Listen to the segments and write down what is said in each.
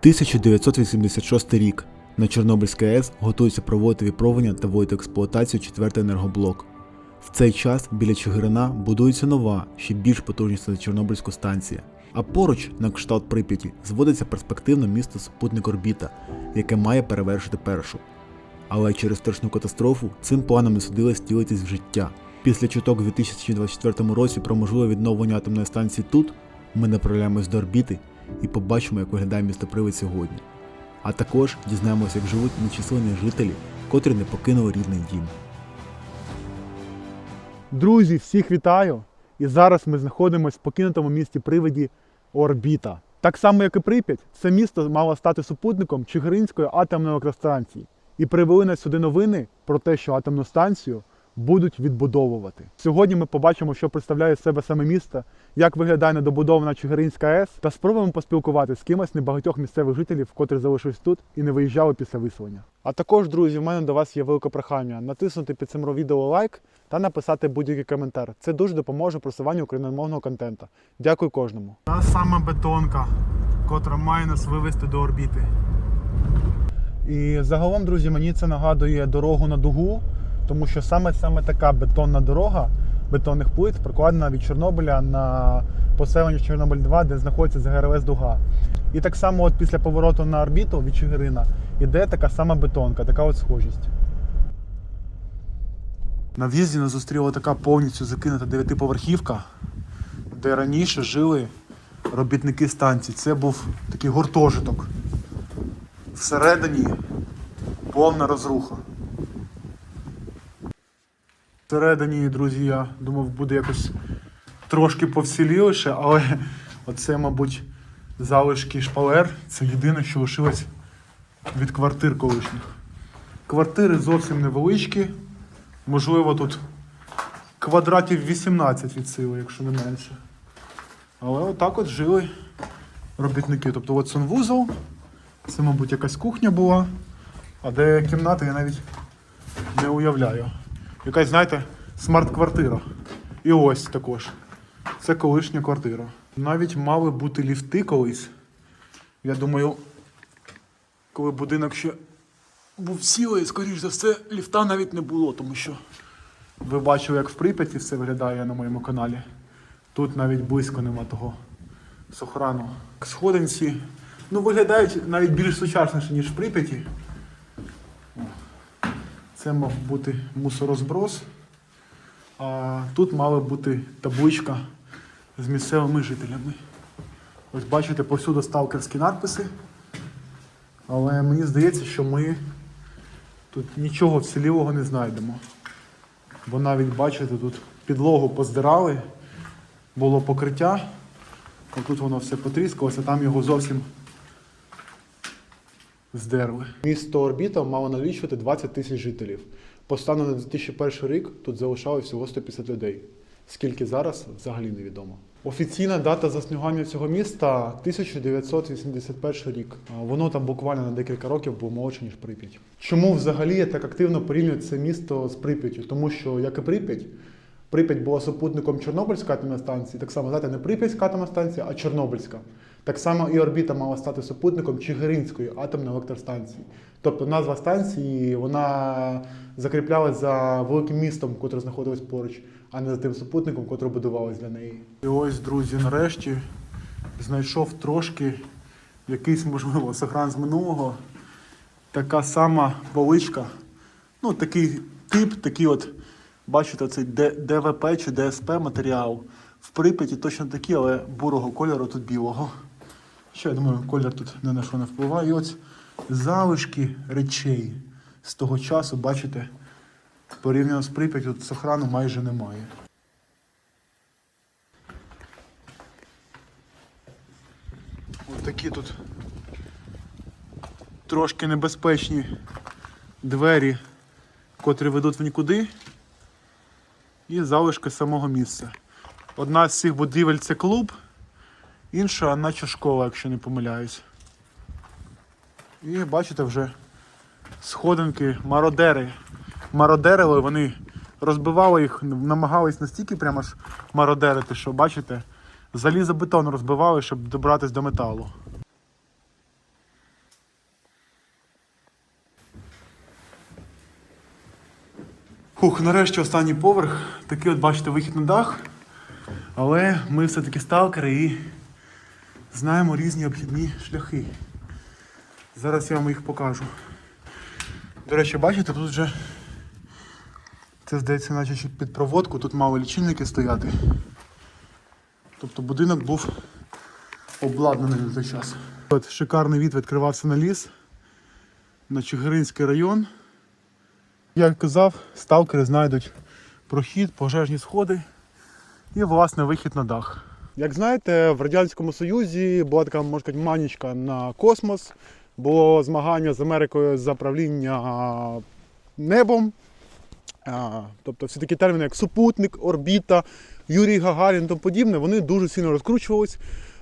1986 рік. На Чорнобильській АЕС готується проводити випробування та вводити експлуатацію четвертий енергоблок. В цей час біля Чигирина будується нова, ще більш потужніша за Чорнобильську станція. А поруч, на кшталт Прип'яті, зводиться перспективне місто супутник Орбіта, яке має перевершити першу. Але через страшну катастрофу цим планам не судилось втілитись в життя. Після чуток у 2024 році про можливе відновлення атомної станції тут ми направляємось до орбіти і побачимо, як виглядає місто Привид сьогодні. А також дізнаємося, як живуть нечисленні жителі, котрі не покинули рідний дім. Друзі, всіх вітаю! І зараз ми знаходимося в покинутому місті привиді Орбіта. Так само, як і Прип'ять, це місто мало стати супутником Чигиринської атомної електростанції. І привели нас сюди новини про те, що атомну станцію будуть відбудовувати. Сьогодні ми побачимо, що представляє з себе саме місто, як виглядає недобудована Чигиринська АЕС, та спробуємо поспілкуватися з кимось небагатьох місцевих жителів, котрі залишились тут і не виїжджали після виселення. А також, друзі, в мене до вас є велике прохання натиснути під цим відео лайк та написати будь-який коментар. Це дуже допоможе просуванню україномовного контенту. Дякую кожному. Та сама бетонка, котра має нас вивести до орбіти. І загалом, друзі, мені це нагадує дорогу на дугу, тому що саме саме така бетонна дорога бетонних плит прокладена від Чорнобиля на поселення Чорнобиль 2, де знаходиться ЗГРВС Дуга. І так само, от після повороту на орбіту від Чигирина іде така сама бетонка, така от схожість. На в'їзді нас зустріла така повністю закинута дев'ятиповерхівка, де раніше жили робітники станції. Це був такий гуртожиток. Всередині повна розруха. Всередині, друзі, я думав, буде якось трошки повсіліліше, але оце, мабуть, залишки шпалер. Це єдине, що лишилось від квартир колишніх. Квартири зовсім невеличкі. Можливо, тут квадратів 18 від сили, якщо не менше. Але отак от жили робітники. Тобто от санвузол, це, мабуть, якась кухня була, а де кімната я навіть не уявляю. Якась, знаєте, смарт-квартира. І ось також. Це колишня квартира. Навіть мали бути ліфти колись. Я думаю, коли будинок ще був цілий, скоріш за все, ліфта навіть не було, тому що ви бачили, як в Прип'яті все виглядає на моєму каналі. Тут навіть близько нема того сохрану. Сходинці ну, виглядають навіть більш сучасніше, ніж в Прип'яті. Це мав бути мусорозброс. А тут мала бути табличка з місцевими жителями. Ось бачите, повсюди сталкерські надписи. Але мені здається, що ми тут нічого вцілілого не знайдемо. Бо навіть, бачите, тут підлогу поздирали, було покриття, а тут воно все потріскалося, там його зовсім здерли. Місто Орбіта мало налічувати 20 тисяч жителів. По на 2001 рік тут залишалось всього 150 людей. Скільки зараз взагалі невідомо. Офіційна дата заснування цього міста 1981 рік. Воно там буквально на декілька років було молодше, ніж Прип'ять. Чому взагалі я так активно порівнюю це місто з Прип'яттю? Тому що, як і Прип'ять, Прип'ять була супутником Чорнобильської атомної станції, так само знаєте, не Прип'ятська атомна станція, а Чорнобильська. Так само і орбіта мала стати супутником Чигиринської атомної електростанції. Тобто назва станції вона закріплялась за великим містом, яке знаходилось поруч, а не за тим супутником, який будувалось для неї. І ось, друзі, нарешті знайшов трошки якийсь, можливо, сохран з минулого. Така сама поличка. Ну, такий тип, такий от, бачите, цей ДВП чи ДСП матеріал. В Прип'яті точно такі, але бурого кольору тут білого. Що я думаю, колір тут ні на що не впливає. І ось залишки речей з того часу, бачите, порівняно з Прип'яттю, тут сохрану майже немає. Ось такі тут трошки небезпечні двері, котрі ведуть в нікуди, і залишки самого місця. Одна з цих будівель це клуб, інша, наче школа, якщо не помиляюсь. І бачите вже сходинки, мародери. Мародерили, вони розбивали їх, намагались настільки прямо ж мародерити, що бачите, залізобетон розбивали, щоб добратися до металу. Хух, нарешті останній поверх. Такий от бачите вихід на дах. Але ми все-таки сталкери і знаємо різні обхідні шляхи. Зараз я вам їх покажу. До речі, бачите, тут вже це здається, наче під проводку, тут мали лічильники стояти. Тобто будинок був обладнаний на той час. От шикарний від відкривався на ліс, на Чигиринський район. Як казав, сталкери знайдуть прохід, пожежні сходи і, власне, вихід на дах. Як знаєте, в Радянському Союзі була така, можна сказати, манічка на космос. Було змагання з Америкою за правління небом. Тобто всі такі терміни, як супутник, орбіта, Юрій Гагарін і тому подібне, вони дуже сильно розкручувались.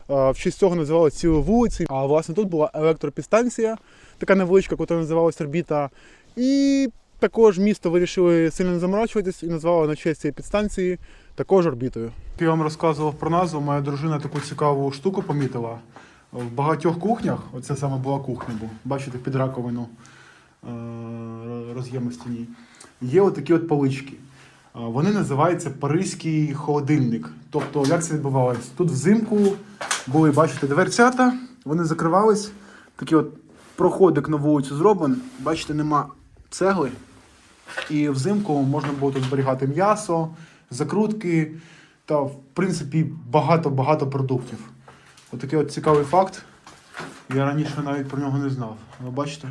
В честь цього називали цілі вулиці. А власне тут була електропідстанція, така невеличка, яка називалась орбіта. І також місто вирішили сильно не заморачуватись і назвали на честь цієї підстанції також орбітою. Я вам розказував про назву, моя дружина таку цікаву штуку помітила. В багатьох кухнях, оце саме була кухня, бо бачите, під раковину е, роз'єми в стіні, є отакі от полички. А, Вони називаються Паризький холодильник. Тобто, як це відбувалось? Тут взимку були, бачите, дверцята, вони закривались, такі от проходик на вулицю зроблений. Бачите, нема цегли. І взимку можна було тут зберігати м'ясо, закрутки та, в принципі, багато-багато продуктів. Отакий от цікавий факт. Я раніше навіть про нього не знав. Ви бачите?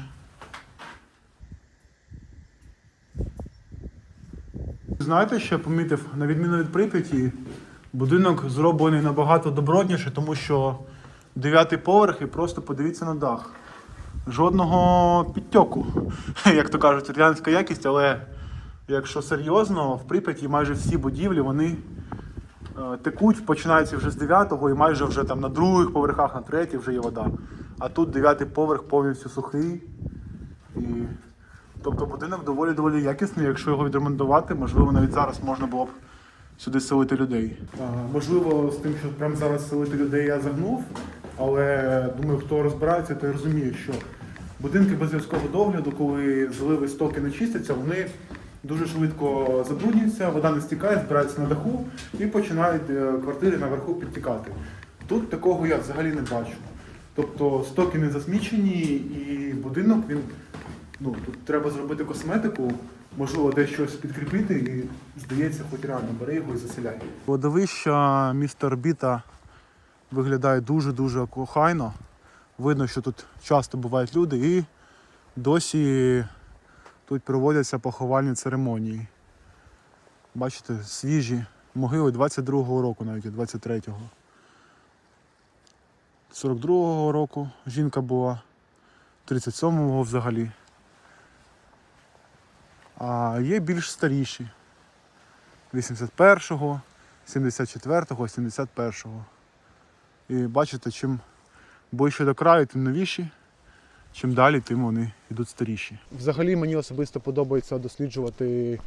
Знаєте, що я помітив, на відміну від Прип'яті, будинок зроблений набагато добротніше, тому що дев'ятий поверх і просто подивіться на дах. Жодного підтьоку, як то кажуть, радянська якість, але якщо серйозно, в Прип'яті майже всі будівлі вони е, текуть, починаються вже з 9-го і майже вже там на других поверхах, на третій вже є вода. А тут дев'ятий поверх повністю сухий. І... Тобто будинок доволі доволі якісний. Якщо його відремонтувати, можливо, навіть зараз можна було б сюди селити людей. можливо, з тим, що прямо зараз селити людей я загнув, але думаю, хто розбирається, той розуміє, що будинки без зв'язкового догляду, коли зливи стоки не чистяться, вони дуже швидко забруднюються, вода не стікає, збирається на даху і починають е, квартири наверху підтікати. Тут такого я взагалі не бачу. Тобто стоки не засмічені і будинок він ну, тут треба зробити косметику, можливо, десь щось підкріпити, і здається, хоч реально бери його і заселяй. Водовища міста Орбіта виглядає дуже-дуже охайно. Видно, що тут часто бувають люди і досі тут проводяться поховальні церемонії. Бачите, свіжі могили 22-го року, навіть і 23-го. 42-го року жінка була, 37-го взагалі. А є більш старіші. 81-го, 74-го, 71-го. І бачите, чим ближче до краю, тим новіші, чим далі, тим вони йдуть старіші. Взагалі мені особисто подобається досліджувати,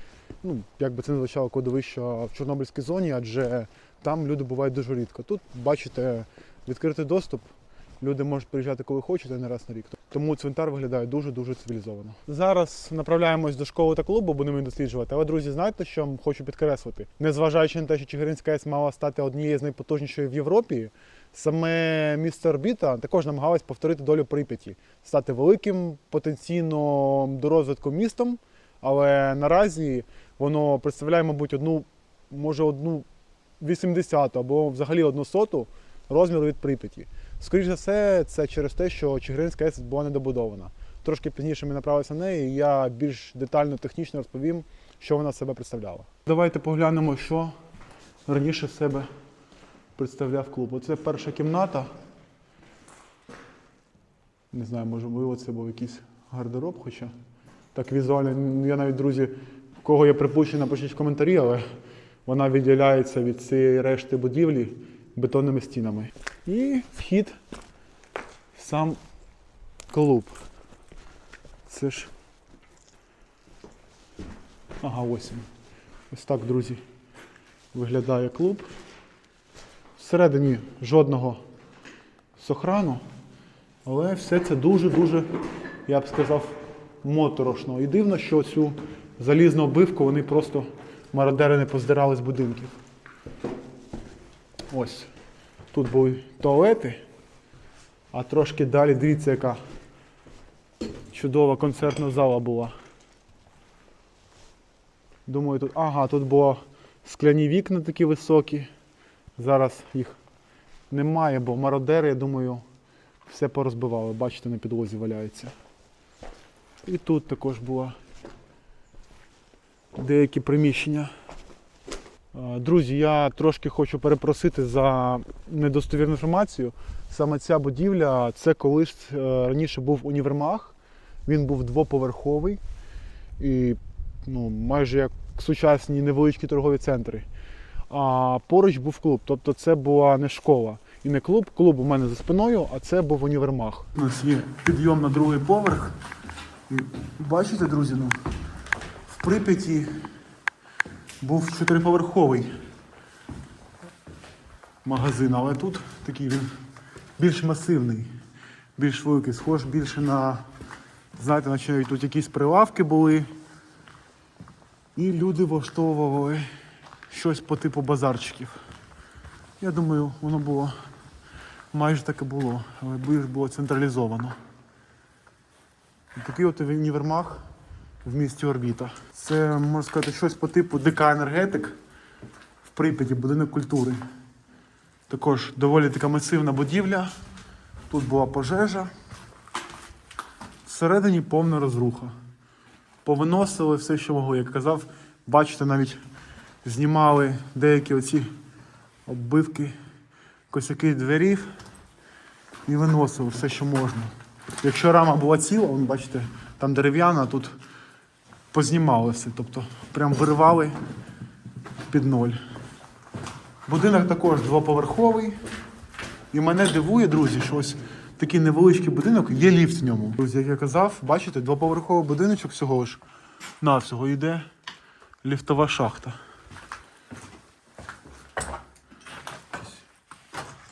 ну, як би це не звучало, кладовища в Чорнобильській зоні, адже там люди бувають дуже рідко. Тут, бачите, відкритий доступ. Люди можуть приїжджати коли хочуть, не раз на рік. Тому цвинтар виглядає дуже-дуже цивілізовано. Зараз направляємось до школи та клубу, будемо досліджувати. Але, друзі, знаєте, що хочу підкреслити? Незважаючи на те, що Чигиринська АЕС мала стати однією з найпотужніших в Європі, саме місто Орбіта також намагалось повторити долю Прип'яті, стати великим потенційно до розвитку містом, але наразі воно представляє, мабуть, одну, може, одну 80 або взагалі одну соту розміру від Прип'яті. Скоріше за все, це через те, що Чигиринська АЕС була недобудована. Трошки пізніше ми направилися на неї, і я більш детально технічно розповім, що вона себе представляла. Давайте поглянемо, що раніше себе представляв клуб. Оце перша кімната. Не знаю, можливо, це був якийсь гардероб, хоча так візуально. Я навіть, друзі, в кого є припущення, напишіть в коментарі, але вона відділяється від цієї решти будівлі бетонними стінами. І вхід в сам клуб. Це ж. Ага, ось. Ось так, друзі, виглядає клуб. Всередині жодного сохрану, але все це дуже-дуже, я б сказав, моторошно. І дивно, що цю залізну оббивку, вони просто мародери не поздирали з будинків. Ось. Тут були туалети, а трошки далі дивіться, яка чудова концертна зала була. Думаю, тут. Ага, тут було скляні вікна такі високі. Зараз їх немає, бо мародери, я думаю, все порозбивали. Бачите, на підлозі валяється. І тут також було деякі приміщення. Друзі, я трошки хочу перепросити за недостовірну інформацію. Саме ця будівля це колись е, раніше був універмаг. Він був двоповерховий і ну, майже як сучасні невеличкі торгові центри. А поруч був клуб, тобто це була не школа і не клуб. Клуб у мене за спиною, а це був універмаг. У нас є підйом на другий поверх. Бачите, друзі, ну, в Прип'яті був чотириповерховий магазин, але тут такий він більш масивний, більш великий, схож більше на, знаєте, наче тут якісь прилавки були. І люди влаштовували щось по типу базарчиків. Я думаю, воно було майже так і було, але більш було централізовано. Такий от універмаг в місті Орбіта. Це, можна сказати, щось по типу ДК енергетик в Прип'яті, будинок культури. Також доволі така масивна будівля. Тут була пожежа. Всередині повна розруха. Повиносили все, що могли. Як казав, бачите, навіть знімали деякі оці оббивки, косяки дверів і виносили все, що можна. Якщо рама була ціла, вон, бачите, там дерев'яна, тут познімали все. Тобто прям виривали під ноль. Будинок також двоповерховий. І мене дивує, друзі, що ось такий невеличкий будинок, є ліфт в ньому. Друзі, як я казав, бачите, двоповерховий будиночок всього лиш навсього йде ліфтова шахта.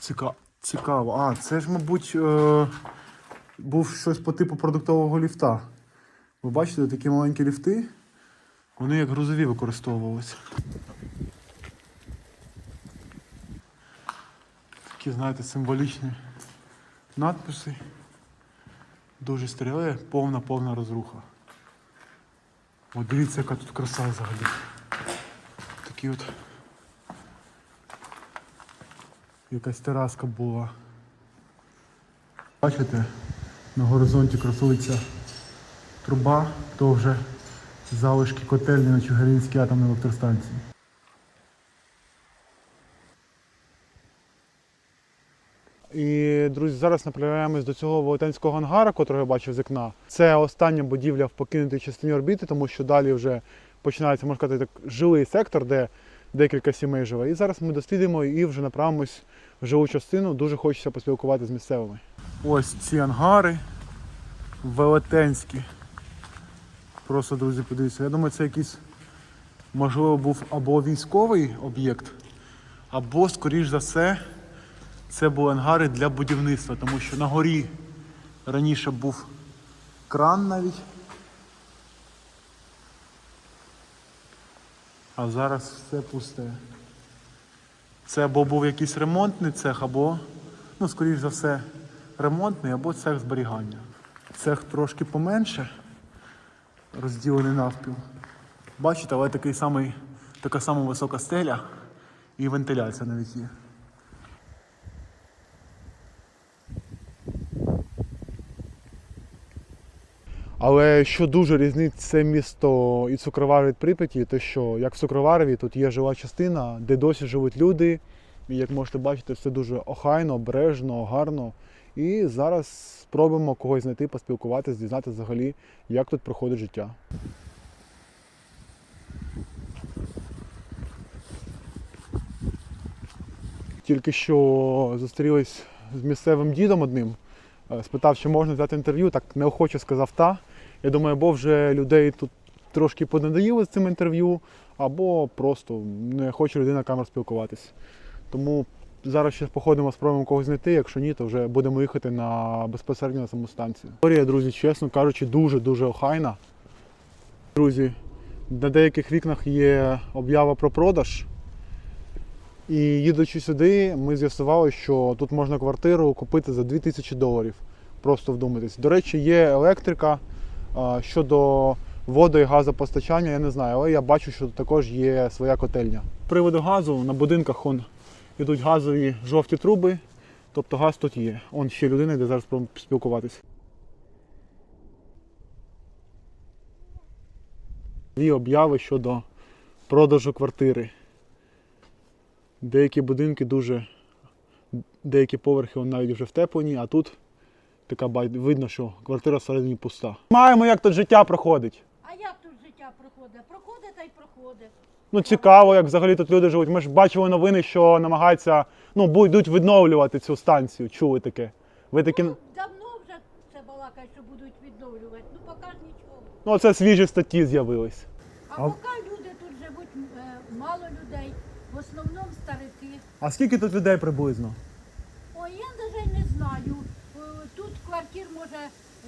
Цікаво. Цікаво. А, це ж, мабуть, е- був щось по типу продуктового ліфта. Ви бачите, такі маленькі ліфти, вони як грузові використовувалися. Такі, знаєте, символічні надписи. Дуже стріли, повна повна розруха. От дивіться, яка тут краса взагалі. Такі от. Якась тераска була. Бачите, на горизонті красується труба, то вже залишки котельні на Чугаринській атомній електростанції. І, друзі, зараз направляємось до цього велетенського ангара, котрого я бачив з вікна. Це остання будівля в покинутій частині орбіти, тому що далі вже починається, можна сказати, так, жилий сектор, де декілька сімей живе. І зараз ми дослідимо і вже направимось в жилу частину. Дуже хочеться поспілкуватися з місцевими. Ось ці ангари велетенські. Просто, друзі, подивіться. Я думаю, це якийсь, можливо, був або військовий об'єкт, або, скоріш за все, це були ангари для будівництва, тому що на горі раніше був кран навіть. А зараз все пусте. Це або був якийсь ремонтний цех, або, ну, скоріш за все, ремонтний, або цех зберігання. Цех трошки поменше, розділений навпіл. Бачите, але такий самий, така сама висока стеля і вентиляція навіть є. Але що дуже різнить це місто і цукровар від Прип'яті, те, що як в Цукроварові тут є жива частина, де досі живуть люди. І як можете бачити, все дуже охайно, обережно, гарно. І зараз спробуємо когось знайти, поспілкуватися, дізнатися взагалі, як тут проходить життя. Тільки що зустрілись з місцевим дідом одним, Е, спитав, чи можна взяти інтерв'ю, так неохоче сказав та. Я думаю, або вже людей тут трошки понадоїли з цим інтерв'ю, або просто не хоче людина на камеру спілкуватись. Тому зараз ще походимо, спробуємо когось знайти. Якщо ні, то вже будемо їхати на безпосередньо на саму станцію. Історія, друзі, чесно кажучи, дуже-дуже охайна. Друзі, На деяких вікнах є об'ява про продаж. І їдучи сюди, ми з'ясували, що тут можна квартиру купити за 2000 доларів. Просто вдумайтесь. До речі, є електрика. Щодо води і газопостачання, я не знаю, але я бачу, що також є своя котельня. З приводу газу на будинках он, йдуть газові жовті труби, тобто газ тут є. Он ще людина йде зараз спілкуватись. Дві обяви щодо продажу квартири. Деякі будинки дуже, деякі поверхи навіть вже втеплені, а тут така видно, що квартира всередині пуста. Маємо, як тут життя проходить. А як тут життя проходить? Проходить та й проходить. Ну, цікаво, як взагалі тут люди живуть. Ми ж бачили новини, що намагаються, ну, будуть відновлювати цю станцію. Чули таке. Ви такі. Ну, давно вже це балакають, що будуть відновлювати. Ну поки ж нічого. Ну, це свіжі статті з'явились. А, А- поки люди тут живуть е, мало людей, в основному старики. А скільки тут людей приблизно? Ой, я навіть не знаю. Е, Тут квартир може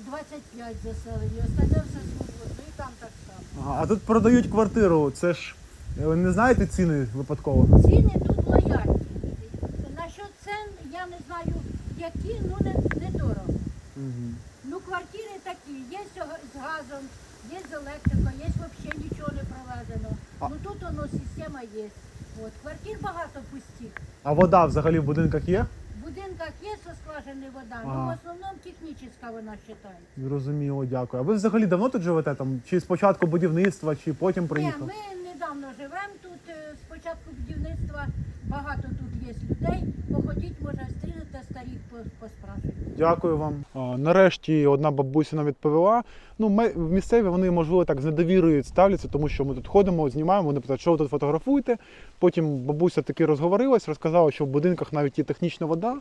25 заселені, остальне все свободно, і там так само. Ага, а тут продають квартиру. Це ж е, ви не знаєте ціни випадково? Ціни тут лояльні. Насчет цен я не знаю, які, ну не, не дорого. Угу. Ну, квартири такі, є з газом, є з електрикою, є взагалі нічого не проведено. А- Ну тут воно система є. От, квартир багато пустих. А вода взагалі в будинках є? Будинках є со скважини вода, але ну в основному технічна вона вважається. Зрозуміло, дякую. А ви взагалі давно тут живете? Там? Чи спочатку будівництва, чи потім Ні, ми недавно живемо тут, е, з початку будівництва багато тут є людей. Походіть, може, стрінете старих по- поспрашуйте. Дякую вам. Нарешті одна бабуся нам відповіла. Ну, ми, місцеві вони, можливо, так з недовірою ставляться, тому що ми тут ходимо, знімаємо, вони питають, що ви тут фотографуєте. Потім бабуся таки розговорилась, розказала, що в будинках навіть є технічна вода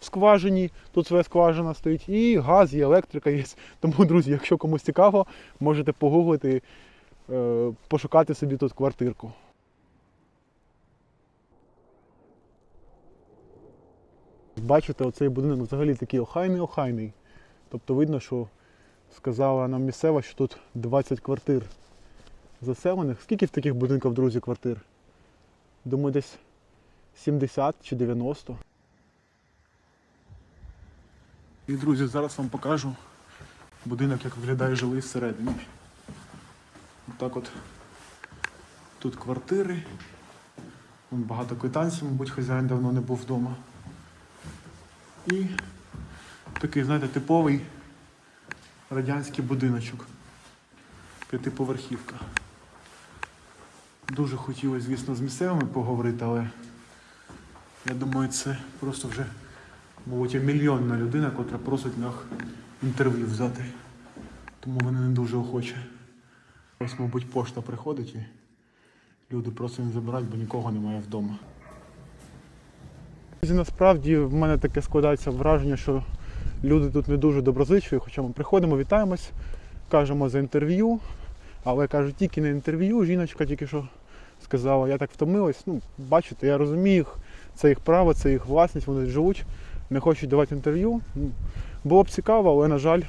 в скважині, тут своя скважина стоїть, і газ, і електрика є. Тому, друзі, якщо комусь цікаво, можете погуглити, е, пошукати собі тут квартирку. Бачите, оцей будинок взагалі такий охайний-охайний. Тобто видно, що сказала нам місцева, що тут 20 квартир заселених. Скільки в таких будинках, друзі, квартир? Думаю, десь 70 чи 90. І, друзі, зараз вам покажу будинок, як виглядає жилий всередині. Отак от тут квартири. Багато квитанцій, мабуть, хазяїн давно не був вдома. І такий, знаєте, типовий радянський будиночок. П'ятиповерхівка. Дуже хотілося, звісно, з місцевими поговорити, але я думаю, це просто вже, мабуть, мільйонна людина, котра просить нас інтерв'ю взяти. Тому вони не дуже охочі. Ось, мабуть, пошта приходить і люди просто не забирають, бо нікого немає вдома. Насправді в мене таке складається враження, що люди тут не дуже доброзичливі, хоча ми приходимо, вітаємось, кажемо за інтерв'ю, але кажуть, тільки не інтерв'ю. Жіночка тільки що сказала, я так втомилась. Ну, бачите, я розумію їх, це їх право, це їх власність, вони живуть, не хочуть давати інтерв'ю. Ну, Було б цікаво, але, на жаль,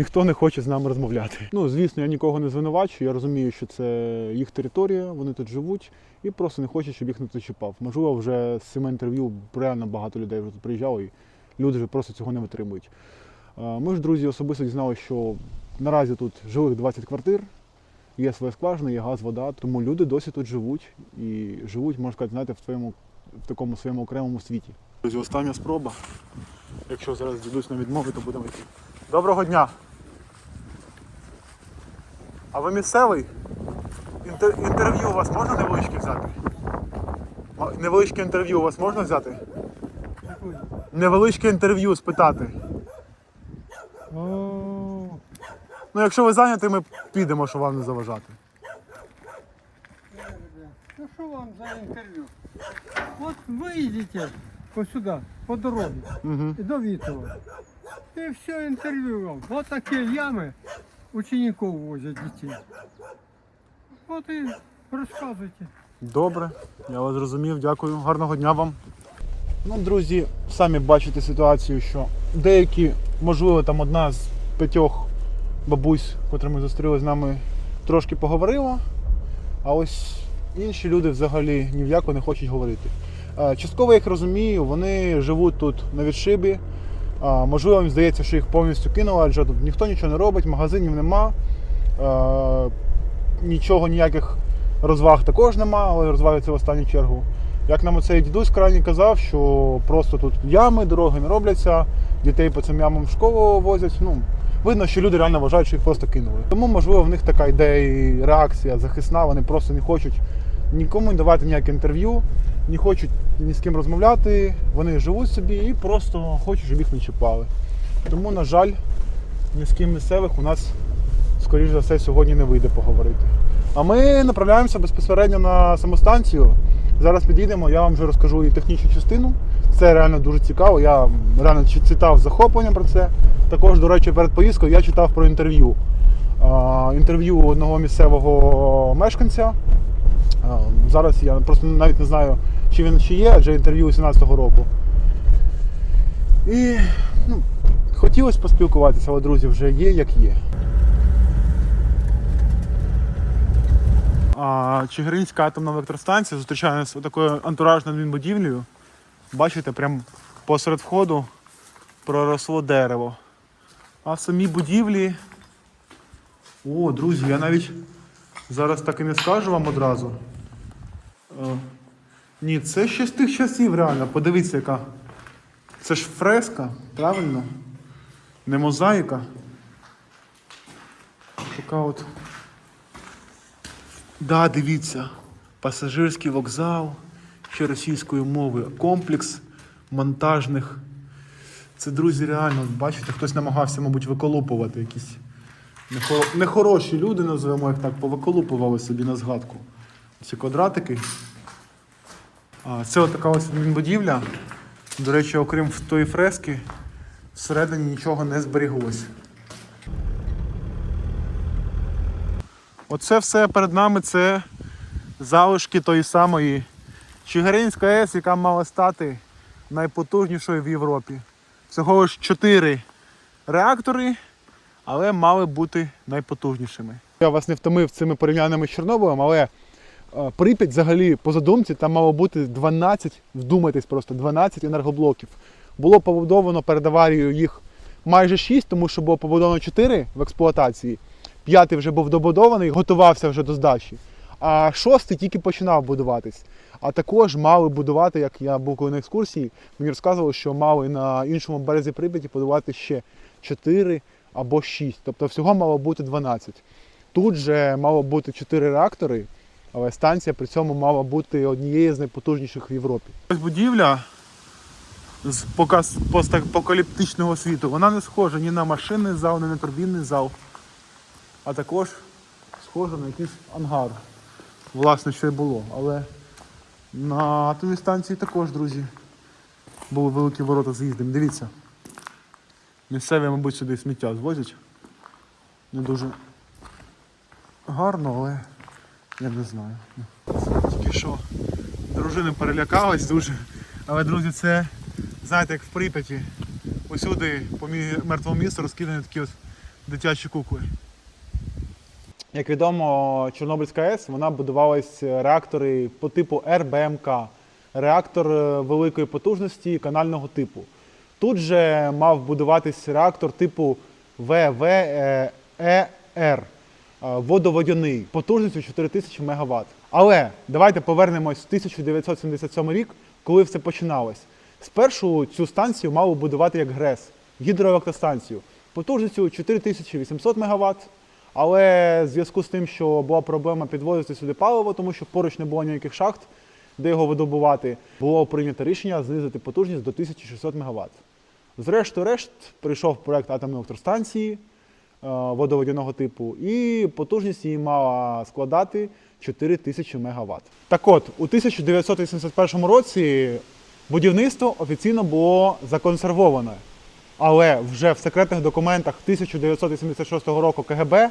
ніхто не хоче з нами розмовляти. Ну, звісно, я нікого не звинувачую, я розумію, що це їх територія, вони тут живуть і просто не хочуть, щоб їх ніхто чіпав. Можливо, вже з цими інтерв'ю реально багато людей вже приїжджало, і люди вже просто цього не витримують. Ми ж, друзі, особисто дізналися, що наразі тут жилих 20 квартир, є своя скважина, є газ, вода, тому люди досі тут живуть і живуть, можна сказати, знаєте, в своєму в такому своєму окремому світі. Друзі, остання спроба. Якщо зараз дідусь на відмови, то будемо йти. Доброго дня! А ви місцевий? Інтер- інтерв'ю у вас можна невеличке взяти? Невеличке інтерв'ю у вас можна взяти? Невеличке інтерв'ю спитати. Ну, якщо ви зайняті, ми підемо, щоб вам не заважати. Ну что вам за интервью? Вот вы идете вот сюда, по дороге, Угу. до Витова. И все интервью вам. Вот такие ямы учеников возят детей. Вот и рассказывайте. Добре, я вас зрозумів, дякую. Гарного дня вам. Ну, друзі, самі бачите ситуацію, що деякі, можливо, там одна з п'ятьох бабусь, котрі ми зустріли з нами трошки поговорила, а ось інші люди взагалі ні в яко не хочуть говорити. Е, Частково я їх розумію, вони живуть тут на відшибі. Можливо, їм здається, що їх повністю кинули, адже тут ніхто нічого не робить, магазинів нема, нічого, ніяких розваг також нема, але розваги це в останню чергу. Як нам оцей дідусь крайній казав, що просто тут ями, дороги не робляться, дітей по цим ямам в школу возять. Ну, видно, що люди реально вважають, що їх просто кинули. Тому, можливо, в них така ідея реакція захисна, вони просто не хочуть нікому давати ніяке інтерв'ю, не хочуть ні з ким розмовляти, вони живуть собі і просто хочуть, щоб їх не чіпали. Тому, на жаль, ні з ким місцевих у нас, скоріш за все, сьогодні не вийде поговорити. А ми направляємося безпосередньо на самостанцію. Зараз підійдемо, я вам вже розкажу і технічну частину. Це реально дуже цікаво. Я реально читав з захопленням про це. Також, до речі, перед поїздкою я читав про інтерв'ю. Інтерв'ю одного місцевого мешканця. Зараз я просто навіть не знаю, чи він ще є, адже інтерв'ю 18-го року. І ну, хотілося поспілкуватися, але друзі, вже є як є. А, Чигиринська атомна електростанція зустрічає нас такою антуражною адмінбудівлею. Бачите, прям посеред входу проросло дерево. А в самій будівлі. О, друзі, я навіть зараз так і не скажу вам одразу. Ні, це ще з тих часів реально. Подивіться, яка. Це ж фреска, правильно? Не мозаїка. Така от. Да, дивіться. Пасажирський вокзал, ще російською мовою. Комплекс монтажних. Це, друзі, реально, бачите, хтось намагався, мабуть, виколупувати якісь нехоро- нехороші люди, називаємо їх так, повиколупували собі на згадку. Ці квадратики. Це така ось будівля. До речі, окрім тої фрески, всередині нічого не зберіглося. Оце все перед нами це залишки тої самої Чигиринська АЕС, яка мала стати найпотужнішою в Європі. Всього лиш 4 реактори, але мали бути найпотужнішими. Я вас не втомив цими порівняннями з Чорнобилем, але Прип'ять взагалі по задумці там мало бути 12, вдумайтесь просто, 12 енергоблоків. Було побудовано перед аварією їх майже 6, тому що було побудовано 4 в експлуатації. П'ятий вже був добудований, готувався вже до здачі. А шостий тільки починав будуватись. А також мали будувати, як я був коли на екскурсії, мені розказували, що мали на іншому березі Прип'яті будувати ще 4 або 6. Тобто всього мало бути 12. Тут же мало бути 4 реактори, але станція при цьому мала бути однією з найпотужніших в Європі. Ось будівля з постапокаліптичного світу. Вона не схожа ні на машинний зал, ні на турбінний зал, а також схожа на якийсь ангар. Власне, що й було. Але на атомній станції також, друзі, були великі ворота з. Дивіться. Місцеві, мабуть, сюди сміття звозять. Не дуже гарно, але я не знаю. Тільки що дружина перелякалась дуже. Але, друзі, це, знаєте, як в Прип'яті. Усюди по мертвому місту розкидані такі ось дитячі кукли. Як відомо, Чорнобильська АЕС вона будувалась е, реактори по типу РБМК, реактор е, великої потужності канального типу. Тут же мав будуватись реактор типу ВВЕР, е, водоводяний, потужністю 4000 МВт. Але давайте повернемось в 1977 рік, коли все починалось. Спершу цю станцію мали будувати як ГРЕС, гідроелектростанцію, потужністю 4800 МВт. Але в зв'язку з тим, що була проблема підвозити сюди паливо, тому що поруч не було ніяких шахт, де його видобувати, було прийнято рішення знизити потужність до 1600 МВт. Зрештою-решт прийшов проект атомної електростанції е, водоводяного типу, і потужність її мала складати 4000 МВт. Так от, у 1981 році будівництво офіційно було законсервоване. Але вже в секретних документах 1986 року КГБ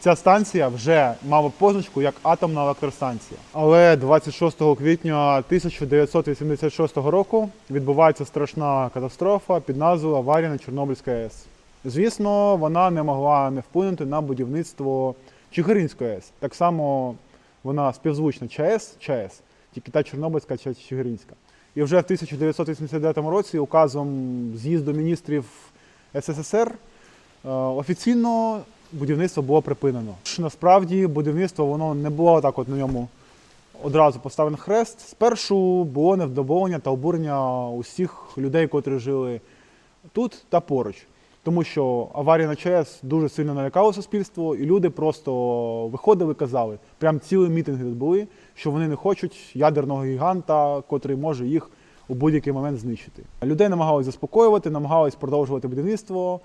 ця станція вже мала позначку як атомна електростанція. Але 26 квітня 1986 року відбувається страшна катастрофа під назвою Аварія на Чорнобильській АЕС. Звісно, вона не могла не вплинути на будівництво Чигиринську АЕС. Так само вона співзвучна ЧАЕС, ЧАЕС, тільки та Чорнобильська чи Чигиринська. І вже в 1989 році указом з'їзду міністрів СССР е, офіційно будівництво було припинено. Насправді будівництво воно не було так от на ньому одразу поставлено хрест. Спершу було невдоволення та обурення усіх людей, котрі жили тут та поруч. Тому що аварія на ЧАЕС дуже сильно налякала суспільство, і люди просто виходили казали, прям цілі мітинги були, що вони не хочуть ядерного гіганта, котрий може їх у будь-який момент знищити. Людей намагалися заспокоювати, намагались продовжувати будівництво.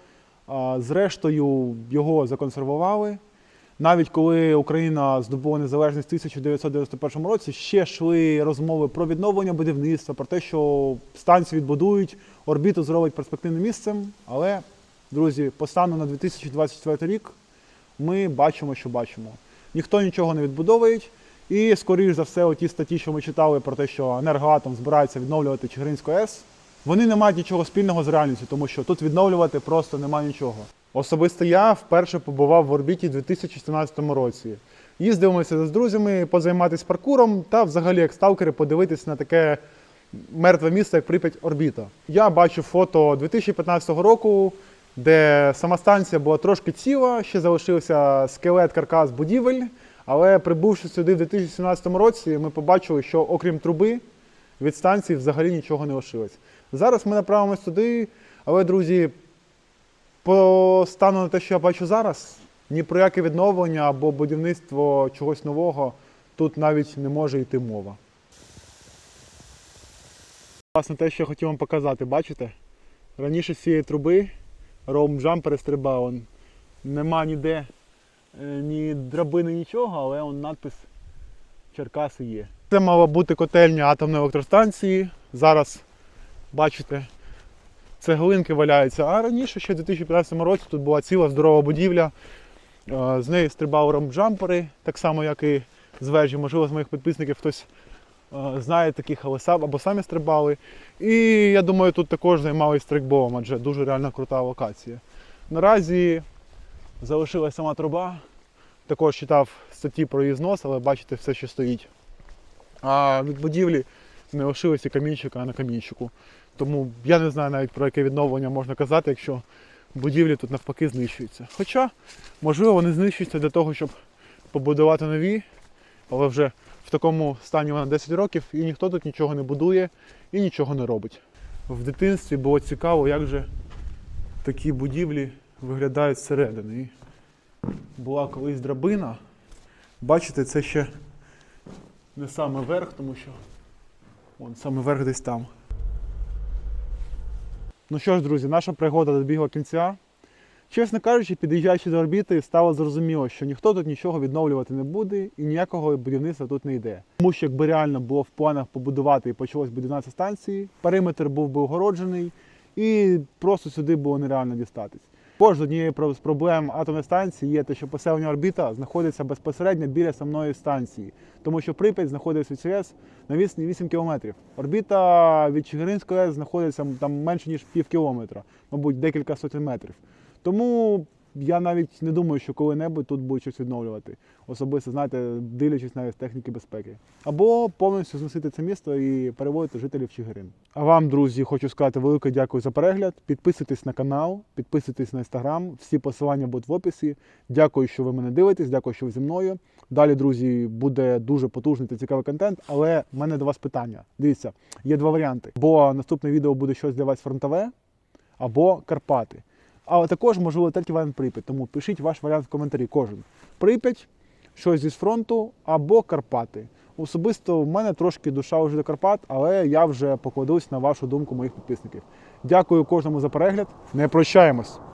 Зрештою, його законсервували. Навіть коли Україна здобула незалежність в 1991 році, ще йшли розмови про відновлення будівництва, про те, що станцію відбудують, орбіту зроблять перспективним місцем. Але, друзі, по стану на 2024 рік ми бачимо, що бачимо. Ніхто нічого не відбудовує. І, скоріш за все, ті статті, що ми читали про те, що енергоатом збирається відновлювати Чигиринську АЕС, вони не мають нічого спільного з реальністю, тому що тут відновлювати просто немає нічого. Особисто я вперше побував в орбіті у 2014 році. Їздимося з друзями позайматися паркуром та взагалі як сталкери подивитись на таке мертве місце, як Прип'ять Орбіта. Я бачив фото 2015 року, де сама станція була трошки ціла, ще залишився скелет каркас будівель. Але прибувши сюди в 2017 році, ми побачили, що окрім труби від станції взагалі нічого не лишилось. Зараз ми направимось туди, але, друзі, по стану на те, що я бачу зараз, ні про яке відновлення або будівництво чогось нового тут навіть не може йти мова. Власне, те, що я хотів вам показати, бачите? Раніше з цієї труби роум-джам перестрибав. он Нема ніде е, ні драбини, нічого, але он надпис Черкаси є. Це мала бути котельня атомної електростанції. Зараз, бачите, цеглинки валяються. А раніше, ще в 2015 році, тут була ціла здорова будівля. Е, З неї стрибали ромджампери, так само, як і з вежі. Можливо, з моїх підписників хтось знає таких, але або самі стрибали. І я думаю, тут також займалися стрейкболом, адже дуже реально крута локація. Наразі залишилась сама труба. Також читав статті про її знос, але бачите, все ще стоїть. А від будівлі не лишилося камінчика на камінчику. Тому я не знаю навіть про яке відновлення можна казати, якщо будівлі тут навпаки знищуються. Хоча, можливо, вони знищуються для того, щоб побудувати нові, але вже такому стані вона 10 років і ніхто тут нічого не будує і нічого не робить. В дитинстві було цікаво, як же такі будівлі виглядають зсередини. Була колись драбина. Бачите, це ще не саме верх, тому що вон саме верх десь там. Ну що ж, друзі, наша пригода добігла кінця. Чесно кажучи, під'їжджаючи до орбіти, стало зрозуміло, що ніхто тут нічого відновлювати не буде і ніякого будівництва тут не йде. Тому що якби реально було в планах побудувати і почалось будівництво станції, периметр був би огороджений і просто сюди було нереально дістатись. Також однією з проблем атомної станції є те, що поселення орбіта знаходиться безпосередньо біля самої станції, тому що Прип'ять знаходиться від ЧАЕС на відстані 8 кілометрів. Орбіта від Чигиринської знаходиться там менше ніж пів кілометра, мабуть, декілька сотень метрів. Тому я навіть не думаю, що коли-небудь тут будуть щось відновлювати. Особисто, знаєте, дивлячись навіть з техніки безпеки. Або повністю зносити це місто і переводити жителів Чигирин. А вам, друзі, хочу сказати велике дякую за перегляд. Підписуйтесь на канал, підписуйтесь на інстаграм. Всі посилання будуть в описі. Дякую, що ви мене дивитесь, дякую, що ви зі мною. Далі, друзі, буде дуже потужний та цікавий контент. Але в мене до вас питання. Дивіться, є два варіанти. Бо наступне відео буде щось для вас фронтове, або Карпати. А також можливо третій варіант Прип'ять. Тому пишіть ваш варіант в коментарі. Кожен Прип'ять, щось зі фронту або Карпати. Особисто в мене трошки душа вже до Карпат, але я вже покладусь на вашу думку моїх підписників. Дякую кожному за перегляд. Не прощаємось.